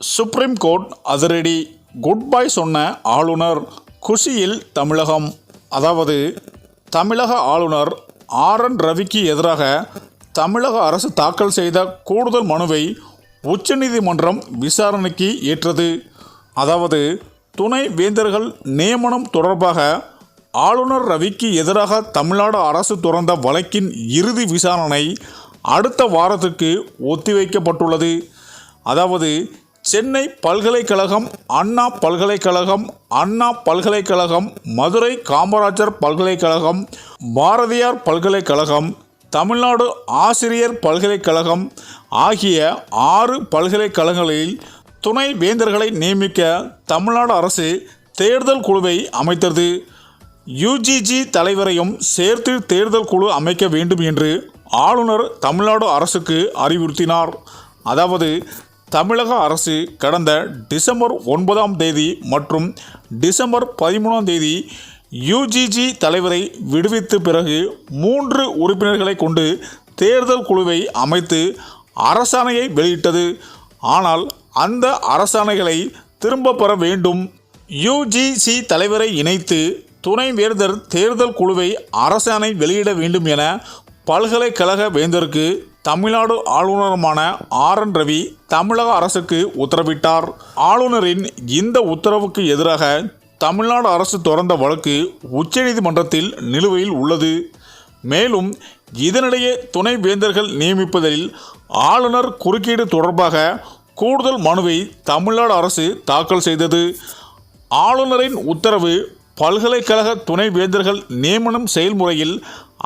Supreme court அதிரடி. Good bye சொன்ன ஆளுநர் குஷியில் தமிழகம். அதாவது தமிழக ஆளுநர் ஆர் என் ரவிக்கு எதிராக தமிழக அரசு தாக்கல் செய்த கூடுதல் மனுவை உச்சநீதிமன்றம் விசாரணைக்கு ஏற்றது. அதாவது துணை வேந்தர்கள் நியமனம் தொடர்பாக ஆளுநர் ரவிக்கு எதிராக தமிழ்நாடு அரசு துறந்த வழக்கின் இறுதி விசாரணை அடுத்த வாரத்துக்கு ஒத்திவைக்கப்பட்டுள்ளது. அதாவது சென்னை பல்கலைக்கழகம் அண்ணா பல்கலைக்கழகம் அண்ணா பல்கலைக்கழகம் மதுரை காமராஜர் பல்கலைக்கழகம் பாரதியார் பல்கலைக்கழகம் தமிழ்நாடு ஆசிரியர் பல்கலைக்கழகம் ஆகிய ஆறு பல்கலைக்கழகங்களில் துணை வேந்தர்களை நியமிக்க தமிழ்நாடு அரசு தேர்தல் குழுவை அமைத்தது. யுஜிஜி தலைவரையும் சேர்த்து தேர்தல் குழு அமைக்க வேண்டும் என்று ஆளுநர் தமிழ்நாடு அரசுக்கு அறிவுறுத்தினார். அதாவது தமிழக அரசு கடந்த டிசம்பர் ஒன்பதாம் தேதி மற்றும் டிசம்பர் பதிமூணாம் தேதி யுஜிஜி தலைவரை விடுவித்த பிறகு மூன்று உறுப்பினர்களை கொண்டு தேர்தல் குழுவை அமைத்து அரசாணையை வெளியிட்டது. ஆனால் அந்த அரசாணைகளை திரும்ப பெற வேண்டும். யுஜிசி தலைவரை இணைத்து துணை வேந்தர் தேர்தல் குழுவை அரசாணை வெளியிட வேண்டும் என பல்கலைக்கழக வேந்தருக்கு தமிழ்நாடு ஆளுநருமான ஆர் என் ரவி தமிழக அரசுக்கு உத்தரவிட்டார். ஆளுநரின் இந்த உத்தரவுக்கு எதிராக தமிழ்நாடு அரசு தொடர்ந்த வழக்கு உச்சநீதிமன்றத்தில் நிலுவையில் உள்ளது. மேலும் இதனிடையே துணை வேந்தர்கள் நியமிப்பதில் ஆளுநர் குறுக்கீடு தொடர்பாக கூடுதல் மனுவை தமிழ்நாடு அரசு தாக்கல் செய்தது. ஆளுநரின் உத்தரவு பல்கலைக்கழக துணை வேந்தர்கள் நியமனம் செயல்முறையில்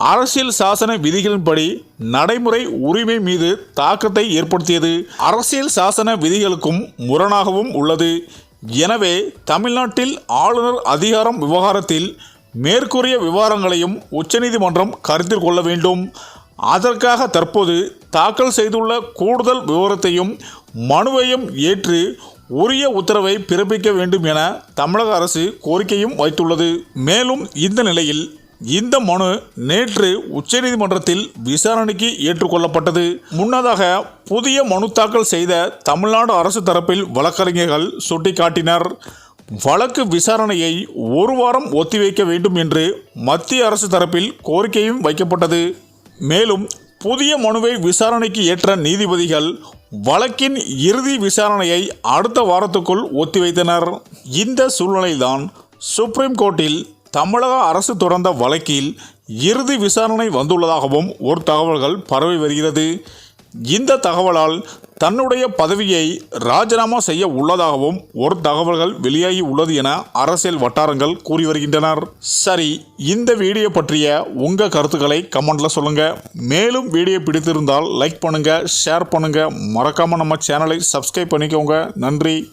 அரசியல் சாசன விதிகளின்படி நடைமுறை உரிமை மீது தாக்கத்தை ஏற்படுத்தியது. அரசியல் சாசன விதிகளுக்கும் முரணாகவும் உள்ளது. எனவே தமிழ்நாட்டில் ஆளுநர் அதிகாரம் விவகாரத்தில் மேற்கூறிய விவகாரங்களையும் உச்சநீதிமன்றம் கருத்தில் கொள்ள வேண்டும். அதற்காக தற்போது தாக்கல் செய்துள்ள கூடுதல் விவரத்தையும் மனுவையும் ஏற்று உரிய உத்தரவை பிறப்பிக்க வேண்டும் என தமிழக அரசு கோரிக்கையும் வைத்துள்ளது. மேலும் இந்த நிலையில் இந்த மனு நேற்று உச்சநீதிமன்றத்தில் விசாரணைக்கு ஏற்றுக்கொள்ளப்பட்டது. முன்னதாக புதிய மனு தாக்கல் செய்த தமிழ்நாடு அரசு தரப்பில் வழக்கறிஞர்கள் சுட்டிக்காட்டினர். வழக்கு விசாரணையை ஒரு வாரம் ஒத்திவைக்க வேண்டும் என்று மத்திய அரசு தரப்பில் கோரிக்கையும் வைக்கப்பட்டது. மேலும் புதிய மனுவை விசாரணைக்கு ஏற்ற நீதிபதிகள் வழக்கின் இறுதி விசாரணையை அடுத்த வாரத்துக்குள் ஒத்திவைத்தனர். இந்த சூழ்நிலையில்தான் சுப்ரீம் கோர்ட்டில் தமிழக அரசு தொடர்ந்த வழக்கில் இறுதி விசாரணை வந்துள்ளதாகவும் ஒரு தகவல்கள் பரவி வருகிறது. இந்த தகவலால் தன்னுடைய பதவியை ராஜினாமா செய்ய உள்ளதாகவும் ஒரு தகவல்கள் வெளியாகி உள்ளது என அரசியல் வட்டாரங்கள் கூறி வருகின்றனர். சரி இந்த வீடியோ பற்றிய உங்கள் கருத்துக்களை கமெண்ட்ல சொல்லுங்க. மேலும் வீடியோ பிடித்திருந்தால் லைக் பண்ணுங்க ஷேர் பண்ணுங்க. மறக்காம நம்ம சேனலை சப்ஸ்கிரைப் பண்ணிக்கோங்க. நன்றி.